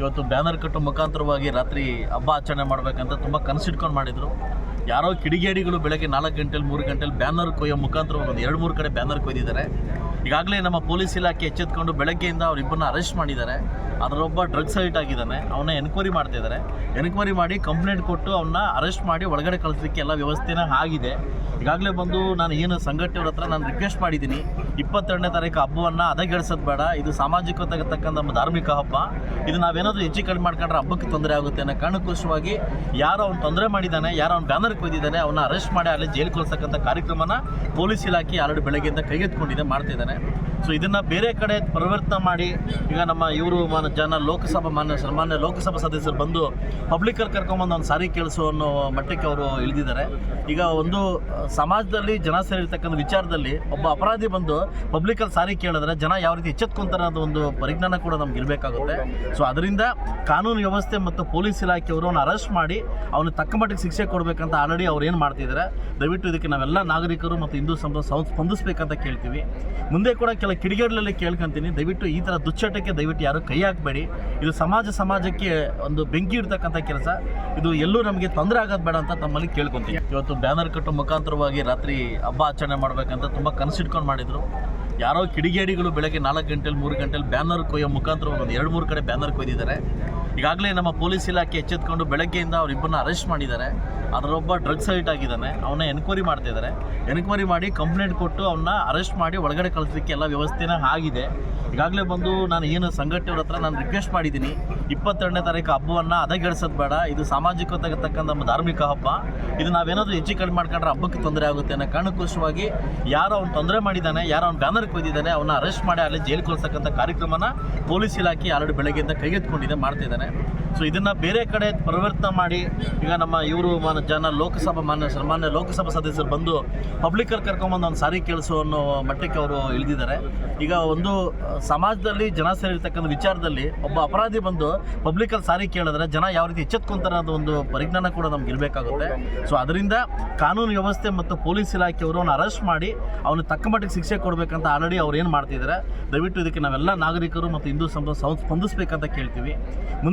ಇವತ್ತು ಬ್ಯಾನರ್ ಕಟ್ಟೋ ಮುಖಾಂತರವಾಗಿ ರಾತ್ರಿ ಹಬ್ಬ ಆಚರಣೆ ಮಾಡಬೇಕಂತ ತುಂಬ ಕನಸಿಟ್ಕೊಂಡು ಮಾಡಿದರು. ಯಾರೋ ಕಿಡಿಗೇಡಿಗಳು ಬೆಳಗ್ಗೆ ನಾಲ್ಕು ಗಂಟೆಲಿ, ಮೂರು ಗಂಟೆಲಿ ಬ್ಯಾನರ್ ಕೊಯ್ಯೋ ಮುಖಾಂತರ ಒಂದು ಎರಡು, ಮೂರು ಕಡೆ ಬ್ಯಾನರ್ ಕೊಯ್ದಿದ್ದಾರೆ. ಈಗಾಗಲೇ ನಮ್ಮ ಪೊಲೀಸ್ ಇಲಾಖೆ ಎಚ್ಚೆತ್ಕೊಂಡು ಬೆಳಗ್ಗೆಯಿಂದ ಅವರಿಬ್ಬರನ್ನ ಅರೆಸ್ಟ್ ಮಾಡಿದ್ದಾರೆ. ಅದರೊಬ್ಬ ಡ್ರಗ್ಸ್ ಸೈಟ್ ಆಗಿದ್ದಾನೆ. ಅವನ್ನ ಎನ್ಕ್ವೈರಿ ಮಾಡ್ತಾ ಇದ್ದಾರೆ. ಎನ್ಕ್ವೈರಿ ಮಾಡಿ ಕಂಪ್ಲೇಂಟ್ ಕೊಟ್ಟು ಅವನ್ನ ಅರೆಸ್ಟ್ ಮಾಡಿ ಒಳಗಡೆ ಕಳಿಸ್ಲಿಕ್ಕೆ ಎಲ್ಲ ವ್ಯವಸ್ಥೆನ ಆಗಿದೆ. ಈಗಾಗಲೇ ಬಂದು ನಾನು ಏನು ಸಂಘಟನೆಯವ್ರ ಹತ್ರ ನಾನು ರಿಕ್ವೆಸ್ಟ್ ಮಾಡಿದ್ದೀನಿ. ಇಪ್ಪತ್ತೆರಡನೇ ತಾರೀಕು ಹಬ್ಬವನ್ನು ಅದಗೆಡಿಸೋದು ಬೇಡ. ಇದು ಸಾಮಾಜಿಕ ತಕ್ಕಂಥ ನಮ್ಮ ಧಾರ್ಮಿಕ ಹಬ್ಬ. ಇದು ನಾವೇನಾದರೂ ಹೆಚ್ಚು ಕಡಿಮೆ ಮಾಡ್ಕೊಂಡ್ರೆ ಹಬ್ಬಕ್ಕೆ ತೊಂದರೆ ಆಗುತ್ತೆ ಅನ್ನೋ ಕಾರಣಕ್ಕೋಸ್ಕರವಾಗಿ ಯಾರೋ ಅವ್ನು ತೊಂದರೆ ಮಾಡಿದ್ದಾನೆ, ಯಾರೋ ಅವ್ನು ಬ್ಯಾನರ್ ಕೊಯ್ದಿದ್ದಾನೆ ಅವನ್ನ ಅರೆಸ್ಟ್ ಮಾಡಿ ಅಲ್ಲಿ ಜೈಲು ಕಳಿಸ್ತಕ್ಕಂಥ ಕಾರ್ಯಕ್ರಮನ ಪೊಲೀಸ್ ಇಲಾಖೆ ಆಲ್ರೆಡಿ ಬೆಳಗ್ಗೆಯಿಂದ ಕೈಗೆತ್ಕೊಂಡಿದೆ ಮಾಡ್ತಿದ್ದಾನೆ. ಸೊ ಇದನ್ನು ಬೇರೆ ಕಡೆ ಪರಿವರ್ತನೆ ಮಾಡಿ, ಈಗ ನಮ್ಮ ಇವರು ಮಾನ ಜನ ಲೋಕಸಭಾ ಮಾನ್ಯ, ಸನ್ಮಾನ್ಯ ಲೋಕಸಭಾ ಸದಸ್ಯರು ಬಂದು ಪಬ್ಲಿಕಲ್ಲಿ ಕರ್ಕೊಂಬಂದು ಒಂದು ಸಾರಿ ಕೆಲಸ ಅನ್ನೋ ಮಟ್ಟಕ್ಕೆ ಅವರು ಇಳಿದಿದ್ದಾರೆ. ಈಗ ಒಂದು ಸಮಾಜದಲ್ಲಿ ಜನ ಸೇರಿರ್ತಕ್ಕಂಥ ವಿಚಾರದಲ್ಲಿ ಒಬ್ಬ ಅಪರಾಧಿ ಬಂದು ಪಬ್ಲಿಕಲ್ಲಿ ಸಾರಿ ಕೇಳಿದ್ರೆ ಜನ ಯಾವ ರೀತಿ ಎಚ್ಚೆತ್ಕೊಂತಾರೆ ಅನ್ನೋ ಒಂದು ಪರಿಜ್ಞಾನ ಕೂಡ ನಮ್ಗೆ ಇರಬೇಕಾಗುತ್ತೆ. ಸೊ ಅದರಿಂದ ಕಾನೂನು ವ್ಯವಸ್ಥೆ ಮತ್ತು ಪೊಲೀಸ್ ಇಲಾಖೆಯವರು ಅವನು ಅರೆಸ್ಟ್ ಮಾಡಿ ಅವನು ತಕ್ಕ ಮಟ್ಟಿಗೆ ಶಿಕ್ಷೆ ಕೊಡಬೇಕಂತ ಆಲ್ರೆಡಿ ಅವ್ರು ಏನು ಮಾಡ್ತಿದ್ದಾರೆ ದಯವಿಟ್ಟು ಇದಕ್ಕೆ ನಾವೆಲ್ಲ ನಾಗರಿಕರು ಮತ್ತು ಹಿಂದೂ ಸಂಘ ಸಂ- ಸ್ಪಂದಿಸ್ಬೇಕಂತ ಕೇಳ್ತೀವಿ. ಮುಂದೆ ಕೂಡ ಕೆಲ ಕಿಡಿಗೇಡಲಲ್ಲಿ ಕೇಳ್ಕೊಂತೀನಿ. ದಯವಿಟ್ಟು ಈ ಥರ ದುಶ್ಚಟಕ್ಕೆ ದಯವಿಟ್ಟು ಯಾರು ಕೈ ಹಾಕಬೇಡಿ. ಇದು ಸಮಾಜ ಸಮಾಜಕ್ಕೆ ಒಂದು ಬೆಂಕಿ ಇಡ್ತಕ್ಕಂಥ ಕೆಲಸ. ಇದು ಎಲ್ಲೂ ನಮಗೆ ತೊಂದರೆ ಆಗೋದು ಬೇಡ ಅಂತ ತಮ್ಮಲ್ಲಿ ಕೇಳ್ಕೊತೀವಿ ಇವತ್ತು ಬ್ಯಾನರ್ ಕಟ್ಟು ಮುಖಾಂತರವಾಗಿ ರಾತ್ರಿ ಹಬ್ಬ ಆಚರಣೆ ಮಾಡಬೇಕಂತ ತುಂಬ ಕನಸಿಟ್ಕೊಂಡು ಮಾಡಿದರು. ಯಾರೋ ಕಿಡಿಗೇಡಿಗಳು ಬೆಳಗ್ಗೆ ನಾಲ್ಕು ಗಂಟೆಲಿ, ಮೂರು ಗಂಟೆಲಿ ಬ್ಯಾನರ್ ಕೊಯ್ಯೋ ಮುಖಾಂತರ ಒಂದು ಎರಡು ಮೂರು ಕಡೆ ಬ್ಯಾನರ್ ಕೊಯ್ದಿದ್ದಾರೆ. ಈಗಾಗಲೇ ನಮ್ಮ ಪೊಲೀಸ್ ಇಲಾಖೆ ಎಚ್ಚೆತ್ಕೊಂಡು ಬೆಳಗ್ಗೆಯಿಂದ ಅವರಿಬ್ಬರನ್ನ ಅರೆಸ್ಟ್ ಮಾಡಿದ್ದಾರೆ. ಅದರೊಬ್ಬ ಡ್ರಗ್ಸ್ ಸೈಟ್ ಆಗಿದ್ದಾನೆ. ಅವನ್ನ ಎನ್ಕ್ವೈರಿ ಮಾಡ್ತಾ ಇದ್ದಾರೆ. ಎನ್ಕ್ವೈರಿ ಮಾಡಿ ಕಂಪ್ಲೇಂಟ್ ಕೊಟ್ಟು ಅವನ್ನ ಅರೆಸ್ಟ್ ಮಾಡಿ ಒಳಗಡೆ ಕಳಿಸಲಿಕ್ಕೆ ಎಲ್ಲ ವ್ಯವಸ್ಥೆನ ಆಗಿದೆ. ಈಗಾಗಲೇ ಬಂದು ನಾನು ಏನು ಸಂಘಟನೆಯವ್ರ ಹತ್ರ ನಾನು ರಿಕ್ವೆಸ್ಟ್ ಮಾಡಿದ್ದೀನಿ. ಇಪ್ಪತ್ತೆರಡನೇ ತಾರೀಕು ಹಬ್ಬವನ್ನು ಅದಗೆಡಿಸೋದು ಬೇಡ. ಇದು ಸಾಮಾಜಿಕತೆಗೆ ತಕ್ಕಂಥ ನಮ್ಮ ಧಾರ್ಮಿಕ ಹಬ್ಬ. ಇದು ನಾವೇನಾದರೂ ಹೆಚ್ಚು ಕಡಿಮೆ ಮಾಡ್ಕೊಂಡ್ರೆ ಹಬ್ಬಕ್ಕೆ ತೊಂದರೆ ಆಗುತ್ತೆ ಅನ್ನೋ ಕಾರಣಕ್ಕೋಸ್ಕರವಾಗಿ ಯಾರು ಅವ್ನು ತೊಂದರೆ ಮಾಡಿದ್ದಾನೆ, ಯಾರು ಅವ್ನು ಬ್ಯಾನರ್ ಕೊಯ್ದಿದ್ದಾನೆ ಅವನ್ನ ಅರೆಸ್ಟ್ ಮಾಡಿ ಅಲ್ಲಿ ಜೈಲು ಕಳಿಸ್ತಕ್ಕಂಥ ಕಾರ್ಯಕ್ರಮನ ಪೊಲೀಸ್ ಇಲಾಖೆ ಆಲ್ರೆಡಿ ಬೆಳಗ್ಗೆಯಿಂದ ಕೈಗೆತ್ಕೊಂಡಿದೆ ಮಾಡ್ತಿದ್ದಾನೆ ಸೊ ಇದನ್ನು ಬೇರೆ ಕಡೆ ಪರಿವರ್ತನೆ ಮಾಡಿ, ಈಗ ನಮ್ಮ ಇವರು ಮಾನ ಜನ ಲೋಕಸಭಾ ಮಾನ್ಯ ಸನ್ಮಾನ್ಯ ಲೋಕಸಭಾ ಸದಸ್ಯರು ಬಂದು ಪಬ್ಲಿಕರ್ ಕರ್ಕೊಂಬಂದು ಒಂದು ಸಾರಿ ಕೇಳಿಸೋ ಅನ್ನೋ ಮಟ್ಟಕ್ಕೆ ಅವರು ಇಳಿದಿದ್ದಾರೆ. ಈಗ ಒಂದು ಸಮಾಜದಲ್ಲಿ ಜನ ಸೇರಿರ್ತಕ್ಕಂಥ ವಿಚಾರದಲ್ಲಿ ಒಬ್ಬ ಅಪರಾಧಿ ಬಂದು ಪಬ್ಲಿಕಲ್ಲಿ ಸಾರಿ ಕೇಳಿದ್ರೆ ಜನ ಯಾವ ರೀತಿ ಎಚ್ಚೆತ್ಕೊಂತಾರೆ ಅನ್ನೋ ಒಂದು ಪರಿಜ್ಞಾನ ಕೂಡ ನಮ್ಗೆ ಇರಬೇಕಾಗುತ್ತೆ. ಸೊ ಅದರಿಂದ ಕಾನೂನು ವ್ಯವಸ್ಥೆ ಮತ್ತು ಪೊಲೀಸ್ ಇಲಾಖೆಯವರು ಅವನು ಅರೆಸ್ಟ್ ಮಾಡಿ, ಅವನು ತಕ್ಕ ಮಟ್ಟಿಗೆ ಶಿಕ್ಷೆ ಕೊಡಬೇಕಂತ ಆಲ್ರೆಡಿ ಅವ್ರು ಏನು ಮಾಡ್ತಿದ್ದಾರೆ, ದಯವಿಟ್ಟು ಇದಕ್ಕೆ ನಾವೆಲ್ಲ ನಾಗರಿಕರು ಮತ್ತು ಹಿಂದೂ ಸ್ಪಂದಿಸಬೇಕಂತ ಸ್ಪಂದಿಸ್ಬೇಕಂತ ಕೇಳ್ತೀವಿ.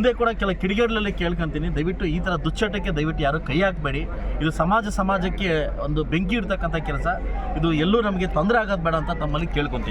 ಮುಂದೆ ಕೂಡ ಕೆಲ ಕಿಡಿಗೇಡಲಲ್ಲಿ ಕೇಳ್ಕೊಂತೀನಿ. ದಯವಿಟ್ಟು ಈ ಥರ ದುಶ್ಚಟಕ್ಕೆ ದಯವಿಟ್ಟು ಯಾರು ಕೈ ಹಾಕಬೇಡಿ. ಇದು ಸಮಾಜ ಸಮಾಜಕ್ಕೆ ಒಂದು ಬೆಂಕಿ ಇಡ್ತಕ್ಕಂಥ ಕೆಲಸ. ಇದು ಎಲ್ಲೂ ನಮಗೆ ತೊಂದರೆ ಆಗೋದು ಬೇಡ ಅಂತ ತಮ್ಮಲ್ಲಿ ಕೇಳ್ಕೊತೀನಿ.